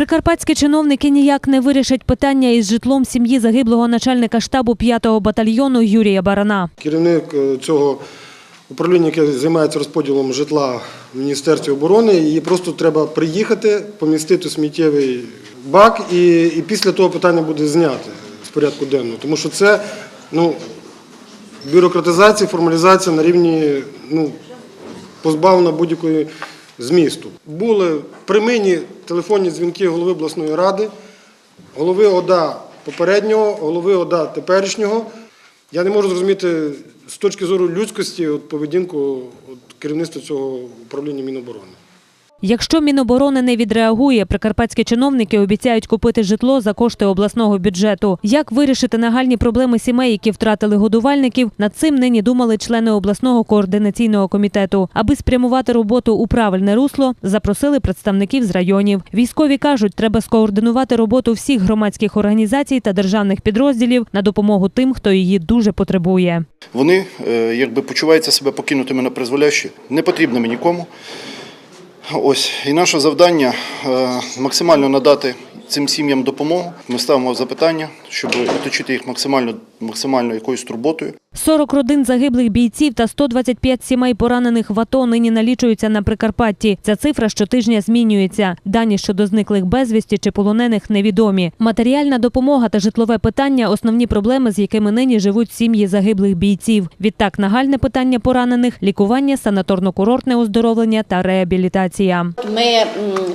Прикарпатські чиновники ніяк не вирішать питання із житлом сім'ї загиблого начальника штабу 5-го батальйону Юрія Барана. Керівник е, цього управління, яке займається розподілом житла в Міністерстві оборони, її просто треба приїхати, помістити сміттєвий бак, і, і після того питання буде зняти з порядку денного. Тому що це ну, бюрократизація, формалізація на рівні ну, позбавлена будь-якої змісту. Були приминні телефонні дзвінки голови обласної ради, голови ОДА попереднього, голови ОДА теперішнього. Я не можу зрозуміти з точки зору людськості от, поведінку от, керівництва цього управління Міноборони. Якщо Міноборони не відреагує, прикарпатські чиновники обіцяють купити житло за кошти обласного бюджету. Як вирішити нагальні проблеми сімей, які втратили годувальників, над цим нині думали члени обласного координаційного комітету. Аби спрямувати роботу у правильне русло, запросили представників з районів. Військові кажуть, треба скоординувати роботу всіх громадських організацій та державних підрозділів на допомогу тим, хто її дуже потребує. Вони е, якби почуваються себе покинутими на призволяще, не потрібними нікому. Ось і наше завдання е, максимально надати цим сім'ям допомогу. Ми ставимо запитання, щоб оточити їх максимально, максимально якоюсь турботою. 40 родин загиблих бійців та 125 сімей поранених в АТО нині налічуються на Прикарпатті. Ця цифра щотижня змінюється. Дані щодо зниклих безвісті чи полонених невідомі. Матеріальна допомога та житлове питання – основні проблеми, з якими нині живуть сім'ї загиблих бійців. Відтак, нагальне питання поранених – лікування, санаторно-курортне оздоровлення та реабілітація. Ми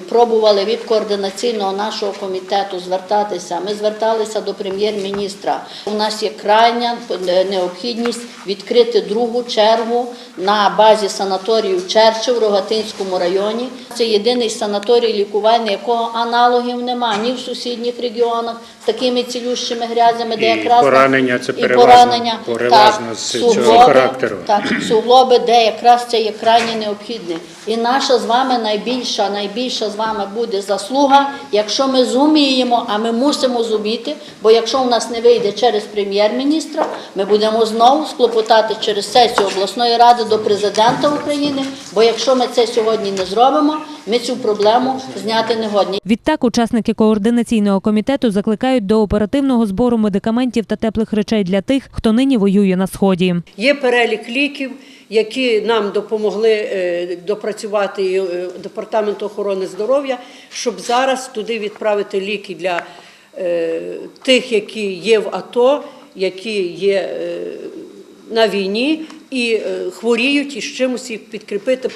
пробували від координаційного нашого комітету звертатися. Ми зверталися до прем'єр-міністра. У нас є крайня необхідність відкрити другу чергу на базі санаторію Черчи в Рогатинському районі. Це єдиний санаторій лікувальний, якого аналогів немає ні в сусідніх регіонах з такими цілющими грязями, де І якраз поранення це і поранення, переважно так, з цього суглоби, характеру. Так, суглоби, де якраз це є крайне необхідне. І наша з вами найбільша, найбільша з вами буде заслуга, якщо ми зуміємо, а ми мусимо зуміти, бо якщо у нас не вийде через прем'єр-міністра, ми будемо знову склопотати через сесію обласної ради до президента України. Бо якщо ми це сьогодні не зробимо, ми цю проблему зняти не годні. Відтак, учасники координаційного комітету закликають до оперативного збору медикаментів та теплих речей для тих, хто нині воює на сході. Є перелік ліків, які нам допомогли е, допрацювати е, департамент охорони здоров'я, щоб зараз туди відправити ліки для тих, які є в АТО, які є е, на війні і е, хворіють, і з чимось їх підкріпити,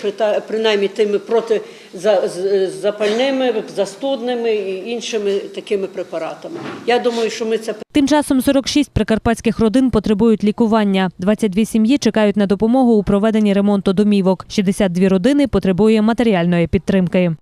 принаймні тими протизапальними, застудними і іншими такими препаратами. Я думаю, що ми це Тим часом 46 прикарпатських родин потребують лікування. 22 сім'ї чекають на допомогу у проведенні ремонту домівок. 62 родини потребує матеріальної підтримки.